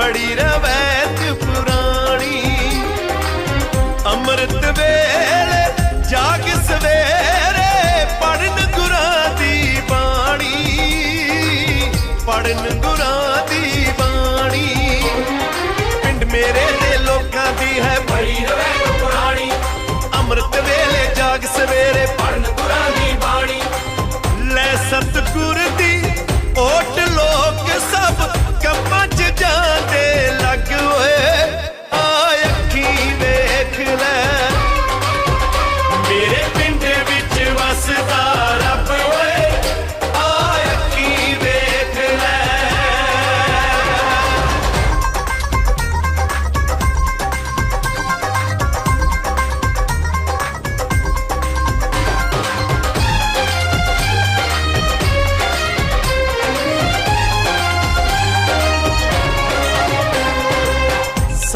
ਬੜੀ ਰਵੈਤ ਪੁਰਾਣੀ ਅੰਮ੍ਰਿਤ ਵੇਲੇ ਜਾਗ ਸਵੇਰੇ ਪੜਨ ਗੁਰਾਂ ਦੀ ਬਾਣੀ। ਪੜਨ ਗੁਰਾਂ ਦੀ ਬਾਣੀ। ਪਿੰਡ ਮੇਰੇ ਦੇ ਲੋਕਾਂ ਦੀ ਹੈ ਬੜੀ ਰਵੈ ਪੁਰਾਣੀ ਅੰਮ੍ਰਿਤ ਵੇਲੇ ਜਾਗ ਸਵੇਰੇ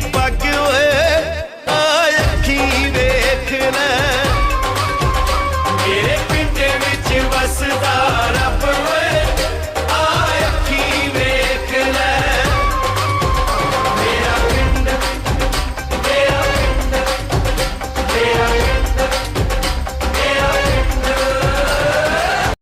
पग